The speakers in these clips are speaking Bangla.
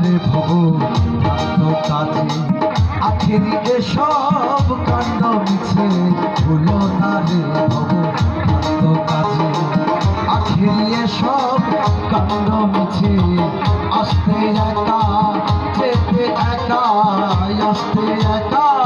রে ভব কান্দ কাজে আখেরি এসব কাণ্ড মিছে ভুলো না ভব কাজে আখেরি এসব কাণ্ড মিছে, আসতে একা, যেতে একা আসতে একা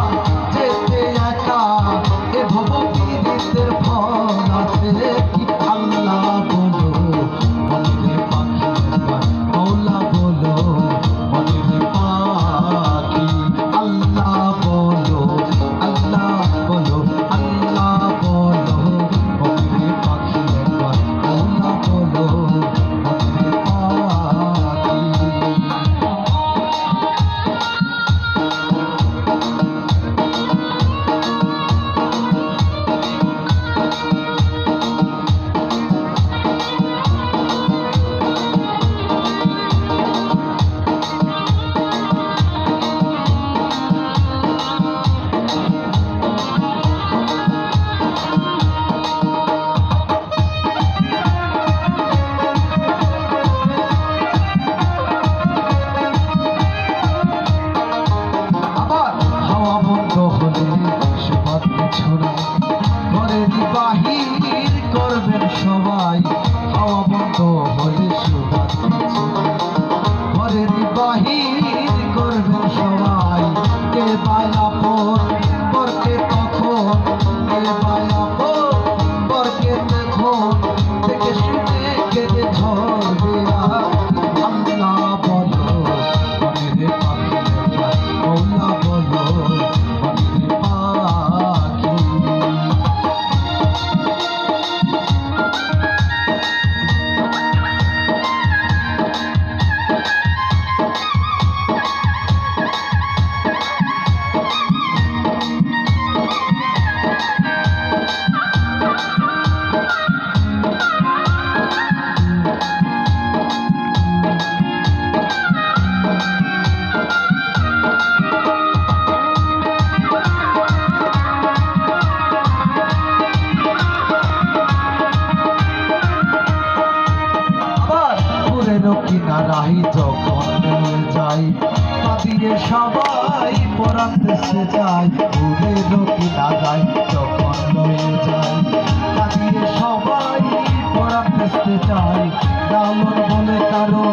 বন্ধ হলে সুবাদ ছড়ায় ঘরের বাহির করবেন সবাই কে বায়াপন করকে কখন কে বায়াপন করকে দেখুন থেকে কিনারাই যখন যাই কাঁদিয়ে সবাই পরাণ যাই পুরের কিনারাই যখন নিয়ে যাই কাঁদিয়ে সবাই দেশে যায় লালন বলে কারও